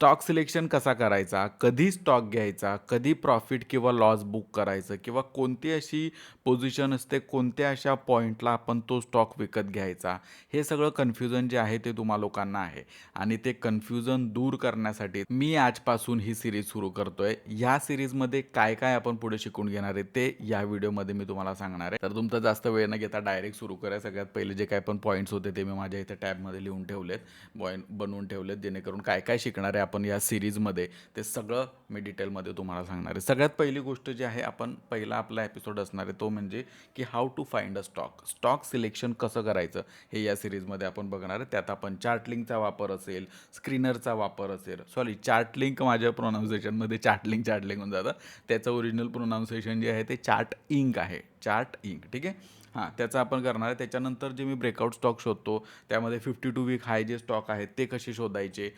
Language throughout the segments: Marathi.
स्टॉक सिलेक्शन कसा करायचा? कधी स्टॉक घ्यायचा? कधी प्रॉफिट किंवा लॉस बुक करायचं? किंवा कोणती अशी पोझिशन असते? कोणत्या अशा पॉईंटला आपण तो स्टॉक विकत घ्यायचा? हे सगळं कन्फ्युजन जे आहे ते तुम्हा लोकांना आहे. आणि ते कन्फ्युजन दूर करण्यासाठी मी आजपासून ही सिरीज सुरू करतोय. या सिरीजमध्ये काय काय आपण पुढे शिकून घेणार आहे ते या व्हिडिओमध्ये मी तुम्हाला सांगणार आहे. तर तुमचा जास्त वेळ न घेता डायरेक्ट सुरू करा. सगळ्यात पहिले जे काय पण पॉईंट्स होते ते मी माझ्या इथे टॅबमध्ये लिहून ठेवलेत पॉईंट बनवून ठेवलेत जेणेकरून काय काय शिकणार आहे आपण या सिरीजमध्ये ते सगळं मी डिटेलमध्ये तुम्हाला सांगणार आहे. सगळ्यात पहिली गोष्ट जी आहे आपण पहिला आपला एपिसोड असणार आहे तो म्हणजे की how to find a stock stock selection कसं करायचं हे या सिरीजमध्ये आपण बघणार आहे. त्यात आपण चार्टलिंगचा वापर असेल स्क्रीनरचा वापर असेल सॉरी चार्टलिंग माझ्या प्रोनाऊन्सिएशनमध्ये चार्ट लिंक होऊन जातं. त्याचं ओरिजिनल प्रोनाऊन्सिएशन जे आहे ते चार्ट इंक आहे. चार्ट इंक ठीक आहे? हां त्याचं आपण करणार आहे. त्याच्यानंतर जे मी ब्रेकआउट स्टॉक शोधतो त्यामध्ये फिफ्टी टू वीक हाय जे स्टॉक आहेत ते कसे शोधायचे?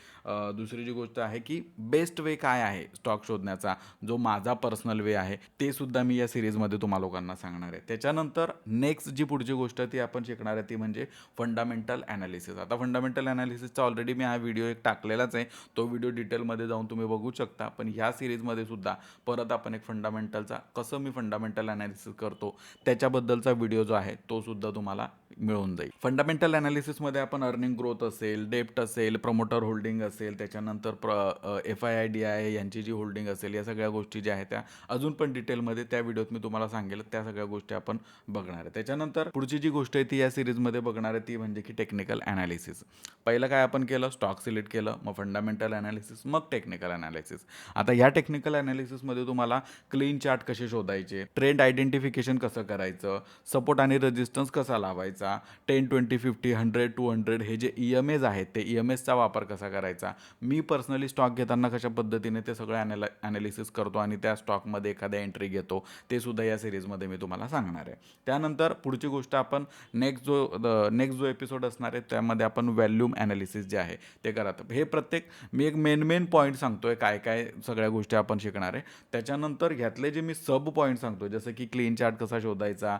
दुसरी जी गोष्ट आहे की बेस्ट वे काय आहे स्टॉक शोधण्याचा? जो माझा पर्सनल वे आहे ते सुद्धा मी या सिरीजमध्ये तुम्हा लोकांना सांगणार आहे. त्याच्यानंतर नेक्स्ट जी पुढची गोष्ट ती आपण शिकणार आहे ती म्हणजे फंडामेंटल ॲनालिसिस आता फंडामेंटल ॲनालिसिसचा ऑलरेडी मी हा व्हिडिओ एक टाकलेलाच आहे. तो व्हिडिओ डिटेलमध्ये जाऊन तुम्ही बघू शकता. पण ह्या सिरीजमध्ये सुद्धा परत आपण एक फंडामेंटलचा कसं मी फंडामेंटल ॲनालिसिस करतो त्याच्याबद्दलचा व्हिडिओ जो आहे तो सुद्धा तुम्हाला मिळून जाईल. फंडामेंटल ॲनालिसिसमध्ये आपण अर्निंग ग्रोथ असेल डेप्ट असेल प्रमोटर होल्डिंग असेल त्याच्यानंतर प्र F I I D I यांची जी होल्डिंग असेल या सगळ्या गोष्टी ज्या आहेत त्या अजून पण डिटेलमध्ये त्या व्हिडिओत मी तुम्हाला सांगेल. त्या सगळ्या गोष्टी आपण बघणार आहे. त्याच्यानंतर पुढची जी गोष्ट आहे ती या सिरीजमध्ये बघणार आहे ती म्हणजे की टेक्निकल ॲनालिसिस पहिलं काय आपण केलं? स्टॉक सिलेक्ट केलं मग फंडामेंटल ॲनालिसिस मग टेक्निकल ॲनालिसिस आता या टेक्निकल ॲनालिसिसमध्ये तुम्हाला क्लीन चार्ट कसे शोधायचे? ट्रेंड आयडेंटिफिकेशन कसं करायचं? सपोर्ट आणि रेजिस्टन्स कसा लावायचा? Ten twenty fifty hundred two hundred हे जे ई एम एज आहेत ते ई एम एसचा वापर कसा करायचा? मी पर्सनली स्टॉक घेताना कशा पद्धतीने ते सगळं ॲनाला ॲनालिसिस करतो आणि त्या स्टॉकमध्ये एखाद्या एंट्री घेतो ते सुद्धा या सिरीजमध्ये मी तुम्हाला सांगणार आहे. त्यानंतर पुढची गोष्ट आपण नेक्स्ट जो नेक्स्ट जो एपिसोड असणार आहे त्यामध्ये आपण व्हॅल्यूम ॲनालिसिस जे आहे ते करत हे प्रत्येक मी एक मेन मेन पॉईंट सांगतो आहे काय काय सगळ्या गोष्टी आपण शिकणार आहे. त्याच्यानंतर ह्यातले जे मी सब पॉईंट सांगतो जसं की क्लीन चार्ट कसा शोधायचा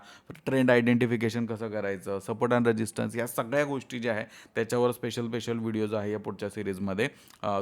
ट्रेंड आयडेंटिफिकेशन कसं करायचं सपोर्ट अँड रेजिस्टन्स या सगळ्या गोष्टी ज्या आहे त्याच्यावर स्पेशल स्पेशल व्हिडिओ जो आहे या पुढच्या सिरीजमध्ये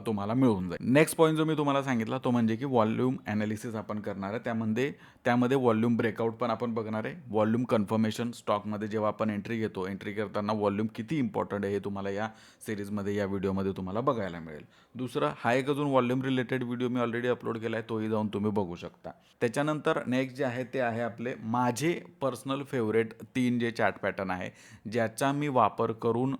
तुम्हाला मिळून जाईल. नेक्स्ट पॉईंट जो मी तुम्हाला सांगितला तो म्हणजे की वॉल्यूम ॲनालिसिस आपण करणार आहे. त्यामध्ये त्यामध्ये वॉल्यूम ब्रेकआउट पण आपण बघणार आहे. वॉल्यूम कन्फर्मेशन स्टॉकमध्ये जेव्हा आपण एंट्री घेतो एंट्री करताना वॉल्यूम किती इम्पॉर्टंट आहे हे तुम्हाला या सिरीजमध्ये या व्हिडिओमध्ये तुम्हाला बघायला मिळेल. दुसरं हा एक अजून वॉल्यूम रिलेटेड व्हिडिओ मी ऑलरेडी अपलोड केला आहे तोही जाऊन तुम्ही बघू शकता. त्याच्यानंतर नेक्स्ट जे आहे ते आहे आपले माझे पर्सनल फेवरेट तीन जे चार्ट पॅटर्न आहे ज्याचा मी वापर करून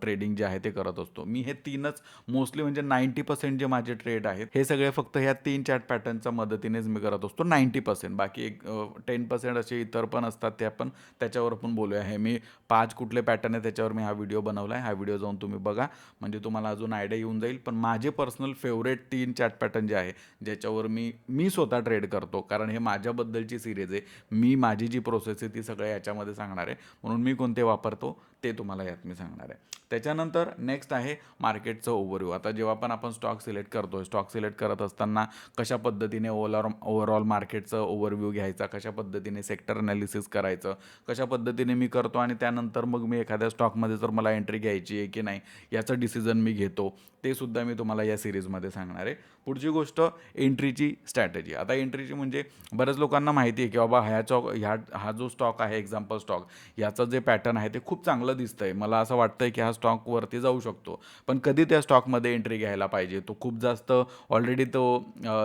ट्रेडिंग जे आहे ते करत असतो. मी हे तीनच मोस्टली म्हणजे नाईंटी पर्सेंट जे माझे ट्रेड आहेत हे सगळे फक्त ह्या तीन चार्ट पॅटर्नच्या मदतीनेच मी करत असतो. नाईंटी पर्सेंट बाकी एक टेन पर्सेंट असे इतर पण असतात ते आपण त्याच्यावर पण बोलूया. हे मी पाच कुठले पॅटर्न आहे त्याच्यावर मी हा व्हिडिओ बनवला आहे हा व्हिडिओ जाऊन तुम्ही बघा. म्हणजे तुम्हाला अजून आयडिया येऊन जाईल. पण माझे पर्सनल फेवरेट तीन चार्ट पॅटर्न जे आहे ज्याच्यावर मी मी स्वतः ट्रेड करतो. कारण हे माझ्याबद्दलची सिरीज आहे. मी माझी जी प्रोसेस आहे ती सगळ्या याच्यामध्ये सांगणार आहे. म्हणून मी कोणते वापरतो ते तुम्हाला यात मी सांगणार आहे. त्याच्यानंतर नेक्स्ट आहे मार्केटचं ओव्हरव्ह्यू आता जेव्हा पण आपण स्टॉक सिलेक्ट करतो स्टॉक सिलेक्ट करत असताना कशा पद्धतीने ओव्हर ओव्हरऑल मार्केटचं ओव्हरव्ह्यू घ्यायचा कशा पद्धतीने सेक्टर अनालिसिस करायचं कशा पद्धतीने मी करतो आणि त्यानंतर मग मी एखाद्या स्टॉकमध्ये जर मला एंट्री घ्यायची आहे की नाही याचं डिसिजन मी घेतो ते सुद्धा मी तुम्हाला या सिरीजमध्ये सांगणार आहे. पुढची गोष्ट एंट्रीची स्ट्रॅटेजी आता एंट्रीची म्हणजे बऱ्याच लोकांना माहिती आहे की बाबा ह्या चॉक ह्या हा जो स्टॉक आहे एक्झाम्पल स्टॉक याचं जे पॅटर्न आहे ते खूप चांगलं दिसतं आहे मला असं वाटतं आहे की हा स्टॉकवरती जाऊ शकतो. पण कधी त्या स्टॉकमध्ये एंट्री घ्यायला पाहिजे? तो खूप जास्त ऑलरेडी तो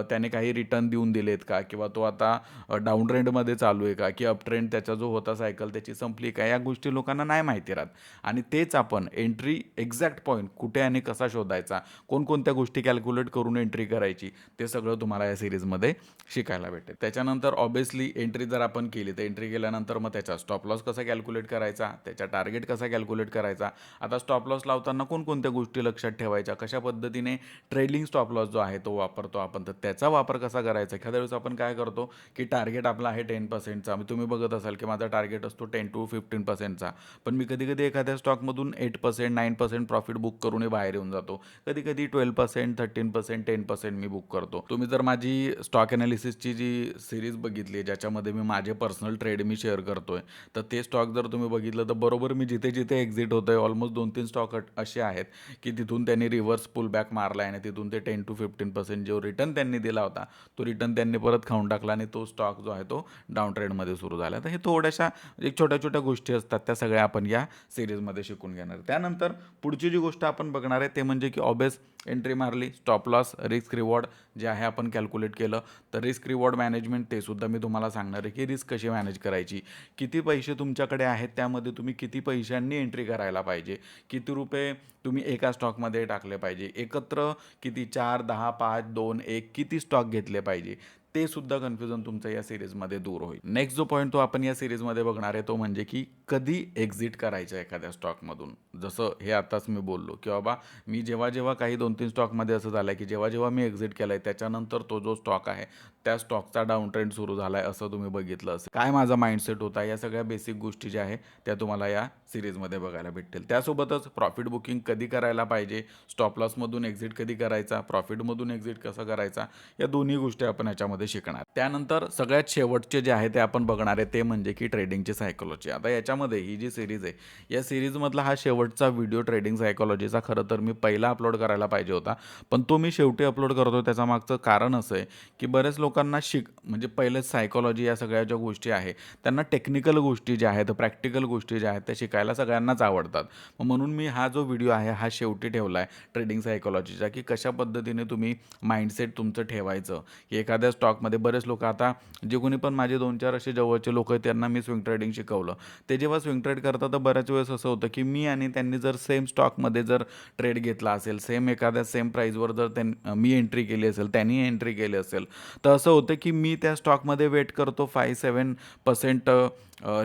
त्याने काही रिटर्न देऊन दिलेत का? किंवा तो आता डाऊन ट्रेंडमध्ये चालू आहे का? की अप ट्रेंड त्याचा जो होता सायकल त्याची संपली का? या गोष्टी लोकांना नाही माहिती राहत. आणि तेच आपण एंट्री एक्झॅक्ट पॉईंट कुठे आणि कसा शोधायचा? कोणकोणत्या गोष्टी कॅल्क्युलेट करून एंट्री करायची? ते सगळं तुम्हाला या सिरीजमध्ये शिकायला भेटेल. त्याच्यानंतर ऑब्विसली एंट्री जर आपण केली तर एंट्री केल्यानंतर मग त्याचा स्टॉप लॉस कसा कॅल्क्युलेट करायचा? त्याचा टार्गेट कसा कॅल्क्युलेट करायचा? आता स्टॉप लॉस लावताना कोणकोणत्या गोष्टी लक्षात ठेवायच्या? कशा पद्धतीने ट्रेडिंग स्टॉप लॉस जो आहे तो वापरतो आपण? तर त्याचा वापर कसा करायचा? एखाद्या वेळेस आपण काय करतो की टार्गेट आपला आहे टेन पर्सेंटचा तुम्ही बघत असाल की माझा टार्गेट असतो टेन टू फिफ्टीन पर्सेंटचा पण मी कधी कधी एखाद्या स्टॉकमधून eight percent nine percent profit book करूनही बाहेर येऊन जातो. कधी कधी twelve percent thirteen percent ten percent मी बुक करतो. तुम्ही जर माझी स्टॉक अनालिसिसची जी सिरीज बघितली ज्याच्यामध्ये मी माझे पर्सनल ट्रेड मी शेअर करतोय तर ते स्टॉक जर तुम्ही बघितलं तर बरोबर मी जिथे जिथे एक्झिट होतोय ऑलमोस्ट दोन दोन तीन स्टॉक असे आहेत की तिथून त्यांनी रिव्हर्स पुल बॅक मारला आहे आणि तिथून ते टेन टू फिफ्टीन पर्सेंट जो रिटर्न त्यांनी दिला होता तो रिटर्न त्यांनी परत खाऊन टाकला आणि तो स्टॉक जो आहे तो डाऊन ट्रेडमध्ये सुरू झाला. तर हे थोड्याशा एक छोट्या छोट्या गोष्टी असतात त्या सगळ्या आपण या सिरीजमध्ये शिकून घेणार त्यानंतर पुढची जी गोष्ट आपण बघणार आहे ते म्हणजे की ऑबेस एंट्री मारली स्टॉप लॉस रिस्क रिवॉर्ड जे आहे आपण कॅल्क्युलेट केलं. तर रिस्क रिवॉर्ड मॅनेजमेंट ते सुद्धा मी तुम्हाला सांगणार आहे की रिस्क कशी मॅनेज करायची किती पैसे तुमच्याकडे आहेत त्यामध्ये तुम्ही किती पैशांनी एंट्री करायला पाहिजे किती रुपये तुम्ही एका स्टॉकमध्ये टाकले पाहिजे? एकत्र किती? चार दहा पाच दोन एक किती स्टॉक घेतले पाहिजे? ते सुद्धा कन्फ्युजन तुमचं या सिरीजमध्ये दूर होईल. नेक्स्ट जो पॉईंट तो आपण या सिरीजमध्ये बघणार आहे तो म्हणजे की कधी एक्झिट करायचं एखाद्या स्टॉकमधून जसं हे आताच मी बोललो की बाबा मी जेव्हा जेव्हा काही दोन तीन स्टॉकमध्ये असं झालं आहे की जेव्हा जेव्हा मी एक्झिट केलं आहे त्याच्यानंतर तो जो स्टॉक आहे त्या स्टॉकचा डाऊन ट्रेंड सुरू झाला आहे असं तुम्ही बघितलं असेल. काय माझा माइंडसेट होता? या सगळ्या बेसिक गोष्टी ज्या आहे त्या तुम्हाला या सिरीजमध्ये बघायला भेटतील. त्यासोबतच प्रॉफिट बुकिंग कधी करायला पाहिजे? स्टॉप लॉसमधून एक्झिट कधी करायचा? प्रॉफिटमधून एक्झिट कसं करायचा? या दोन्ही गोष्टी आपण याच्यामध्ये शिकणार. त्यानंतर सगळ्यात शेवटचे जे आहे ते आपण बघणार आहे ते म्हणजे की ट्रेडिंगची सायकोलॉजी आता याच्यामध्ये ही जी सिरीज आहे या सिरीजमधला हा शेवटचा व्हिडिओ ट्रेडिंग सायकोलॉजीचा खरं तर मी पहिला अपलोड करायला पाहिजे होता. पण तो मी शेवटी अपलोड करतो त्याच्या मागचं कारण असं आहे की बऱ्याच लोकांना शिक म्हणजे पहिले सायकोलॉजी या सगळ्या ज्या गोष्टी आहे त्यांना टेक्निकल गोष्टी ज्या आहेत प्रॅक्टिकल गोष्टी ज्या आहेत त्या शिकायला सगळ्यांनाच आवडतात. मग म्हणून मी हा जो व्हिडिओ आहे हा शेवटी ठेवला आहे ट्रेडिंग सायकोलॉजीचा की कशा पद्धतीने तुम्ही माइंडसेट तुमचं ठेवायचं की एखाद्या स्टॉकमध्ये बरेच लोक आता जे कोणी पण माझे दोन चार असे जवळचे लोक आहेत त्यांना मी स्विंग ट्रेडिंग शिकवलं. ते जेव्हा स्विंग ट्रेड करतात तर बऱ्याच वेळेस असं होतं की मी आणि त्यांनी जर सेम स्टॉकमध्ये जर ट्रेड घेतला असेल सेम एखाद्या सेम प्राईजवर जर त्यां मी एंट्री केली असेल त्यांनी एंट्री केली असेल तर असं होतं की मी त्या स्टॉकमध्ये वेट करतो फाय सेवन पर्सेंट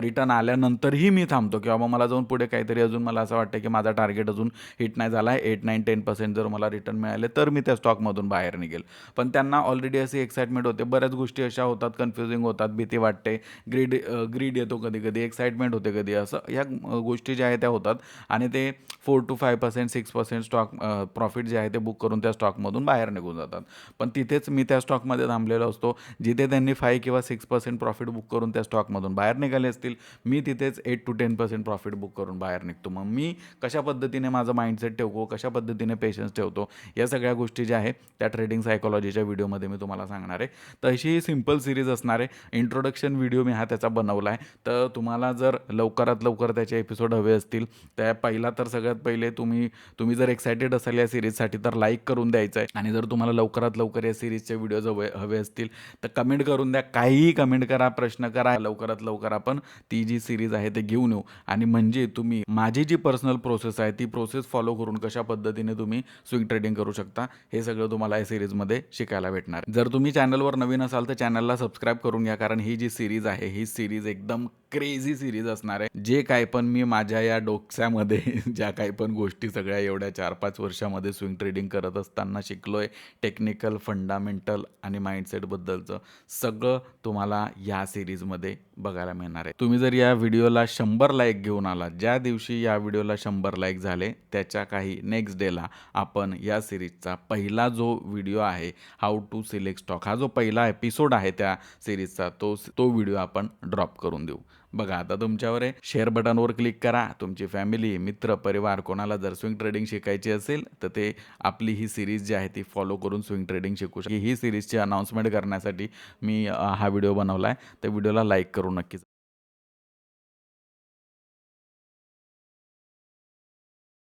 रिटर्न आल्यानंतरही मी थांबतो किंवा मग मला जाऊन पुढे काहीतरी अजून मला असं वाटतं की माझा टार्गेट अजून हिट नाही झाला आहे एट नाईन टेन पर्सेंट जर मला रिटर्न मिळाले तर मी त्या स्टॉकमधून बाहेर निघेल. पण त्यांना ऑलरेडी अशी एक्साइटमेंट होते. बऱ्याच गोष्टी अशा होतात कन्फ्युजिंग होतात भीती वाटते. ग्रीड ग्रीड येतो कधी कधी एक्साइटमेंट होते कधी. असं ह्या गोष्टी ज्या आहेत त्या होतात. आणि ते four to five percent six percent stock profit जे आहे ते बुक करून त्या स्टॉकमधून बाहेर निघून जातात. पण तिथेच मी त्या स्टॉकमध्ये थांबलेलो असतो. जिथे त्यांनी फाय किंवा सिक्स पर्सेंट प्रॉफिट बुक करून त्या स्टॉकमधून बाहेर निघाले असतील मी तिथेच eight to ten percent profit book करून बाहेर निघतो. मग मी कशा पद्धतीने माझं माइंडसेट ठेवतो कशा पद्धतीने पेशन्स ठेवतो या सगळ्या गोष्टी ज्या आहेत त्या ट्रेडिंग सायकोलॉजीच्या व्हिडिओमध्ये मी तुम्हाला सांगणार आहे. तशी अशी ही सिंपल सिरीज असणार आहे. इंट्रोडक्शन व्हिडिओ मी हा त्याचा बनवला आहे. तर तुम्हाला जर लवकरात लवकर त्याचे एपिसोड हवे असतील त्या पहिला तर सगळ्यात पहिले तुम्ही तुम्ही जर एक्सायटेड असाल या सिरीजसाठी तर लाईक करून द्यायचं आहे. आणि जर तुम्हाला लवकरात लवकर या सिरीजचे व्हिडिओज हवे हवे असतील तर कमेंट करून द्या. काहीही कमेंट करा प्रश्न करा. लवकरात लवकर आपण ती जी सिरीज आहे ते घेऊन येऊ. आणि म्हणजे तुम्ही माझी जी पर्सनल प्रोसेस आहे ती प्रोसेस फॉलो करून कशा पद्धतीने तुम्ही स्विंग ट्रेडिंग करू शकता हे सगळं तुम्हाला या सिरीजमध्ये शिकायला भेटणार. जर तुम्ही चॅनलवर नवीन असाल तर चॅनलला सबस्क्राईब करून घ्या कारण ही जी सिरीज आहे ही सिरीज एकदम क्रेझी सिरीज असणार आहे. जे काय पण मी माझ्या या डोक्यामध्ये ज्या काही पण गोष्टी सगळ्या एवढ्या चार पाच वर्षामध्ये स्विंग ट्रेडिंग करत असताना शिकलो आहे टेक्निकल फंडामेंटल आणि माइंडसेटबद्दलचं सगळं तुम्हाला या सिरीजमध्ये बघायला मिळणार आहे. तुम्ही जर या व्हिडिओला शंभर लाईक घेऊन आला ज्या दिवशी या व्हिडिओला शंभर लाईक झाले त्याच्या काही नेक्स्ट डेला आपण या सिरीजचा पहिला जो व्हिडिओ आहे हाऊ टू सिलेक्ट स्टॉक हा जो पहिला एपिसोड आहे त्या सिरीजचा तो तो व्हिडिओ आपण ड्रॉप करून देऊ. बघा आता तुमच्यावर आहे. शेअर बटनवर क्लिक करा. तुमची फॅमिली मित्र परिवार कोणाला जर स्विंग ट्रेडिंग शिकायची असेल तर ते आपली ही सिरीज जी आहे ती फॉलो करून स्विंग ट्रेडिंग शिकू शकते ही सिरीजची अनाऊन्समेंट करण्यासाठी मी हा व्हिडिओ बनवला आहे त्या व्हिडिओला लाईक करू नक्कीच.